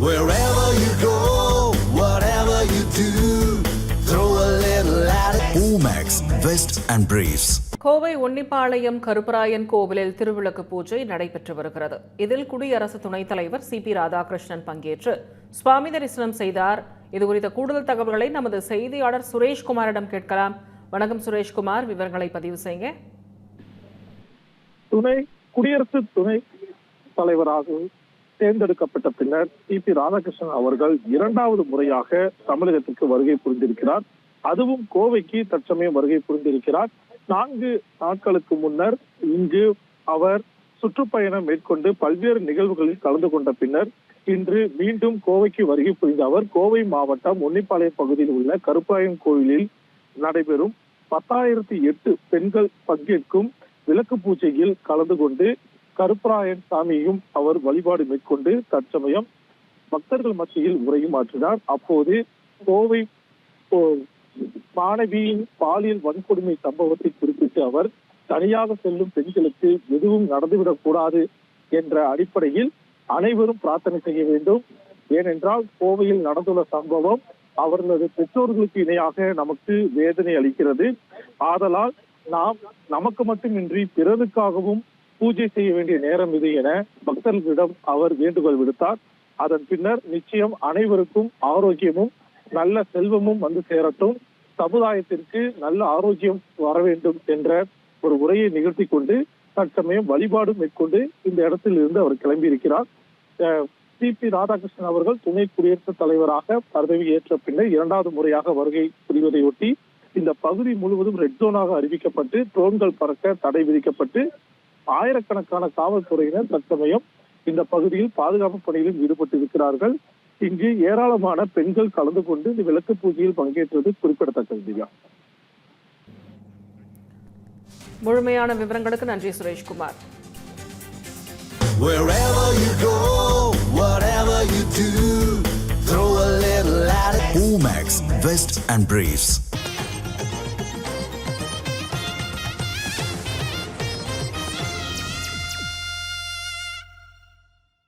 Wherever you go, whatever you do, throw a little at it. Omax, Vest and Briefs. Kovai உன்னிப்பாளையம் Karupparayan கோவிலில் திருவிளக்கு பூஜை நடைபெற்று வருகிறது இதில் குடியரசு துணைத் தலைவர் சி பி ராதாகிருஷ்ணன் பங்கேற்று சுவாமி தரிசனம் செய்தார் இது குறித்த கூடுதல் தகவல்களை நமது செய்தியாளர் சுரேஷ்குமாரிடம் கேட்கலாம் வணக்கம் சுரேஷ்குமார் விவரங்களை பதிவு செய்யுங்க துணை குடியரசு துணை தலைவராக தேர்ந்தெடுக்கப்பட்ட பின்னர் டி பி ராதாகிருஷ்ணன் அவர்கள் இரண்டாவது முறையாக தமிழகத்திற்கு வருகை புரிந்திருக்கிறார். அதுவும் கோவைக்கு தற்சமயம் வருகை புரிந்திருக்கிறார். நான்கு நாட்களுக்கு முன்னர் இங்கு அவர் சுற்றுப்பயணம் மேற்கொண்டு பல்வேறு நிகழ்வுகளில் கலந்து கொண்ட பின்னர் இன்று மீண்டும் கோவைக்கு வருகை புரிந்த அவர் கோவை மாவட்டம் ஒன்னிப்பாளையம் பகுதியில் உள்ள கருப்பாயம் கோயிலில் நடைபெறும் பத்தாயிரத்தி எட்டு பெண்கள் பங்கேற்கும் விளக்கு பூஜையில் கலந்து கொண்டு கருப்பராயன் சாமியையும் அவர் வழிபாடு மேற்கொண்டு தற்சமயம் பக்தர்கள் மத்தியில் உரையும் ஆற்றினார். அப்போது கோவை மாணவியின் பாலியல் வன்கொடுமை சம்பவத்தை குறிப்பிட்டு அவர் தனியாக செல்லும் பெண்களுக்கு எதுவும் நடந்துவிடக் கூடாது என்ற அடிப்படையில் அனைவரும் பிரார்த்தனை செய்ய வேண்டும். ஏனென்றால் கோவையில் நடந்துள்ள சம்பவம் அவர்களது பெற்றோர்களுக்கு இணையாக நமக்கு வேதனை அளிக்கிறது. ஆதலால் நாம் நமக்கு மட்டுமின்றி பிறருக்காகவும் பூஜை செய்ய வேண்டிய நேரம் இது என பக்தர்களிடம் அவர் வேண்டுகோள் விடுத்தார். அதன் பின்னர் நிச்சயம் அனைவருக்கும் ஆரோக்கியமும் நல்ல செல்வமும் வந்து சேரட்டும். சமுதாயத்திற்கு நல்ல ஆரோக்கியம் வர வேண்டும் என்ற ஒரு உரையை நிகழ்த்தி கொண்டு தற்சமயம் வழிபாடு மேற்கொண்டு இந்த இடத்தில் இருந்து அவர் கிளம்பி இருக்கிறார் சி பி. ராதாகிருஷ்ணன் அவர்கள் துணை குடியரசுத் தலைவராக பதவி ஏற்ற பின்னர் இரண்டாவது முறையாக வருகை புரிவதையொட்டி இந்த பகுதி முழுவதும் ரெட் ஜோனாக அறிவிக்கப்பட்டு ட்ரோன்கள் பறக்க தடை விதிக்கப்பட்டு ஆயிரக்கணக்கான காவல்துறையினர் தற்சமயம் இந்த பகுதியில் பாதுகாப்பு பணியிலும் ஈடுபட்டு இருக்கிறார்கள் இங்கு ஏராளமான பெண்கள் கலந்து கொண்டு இந்த விளக்கு பூஜையில் பங்கேற்றது குறிப்பிடத்தக்கது திவ்யா முழுமையான விவரங்களுக்கு நன்றி Sureshkumar Wherever you go, whatever you do, throw a little at it. Omax, Vest and Briefs.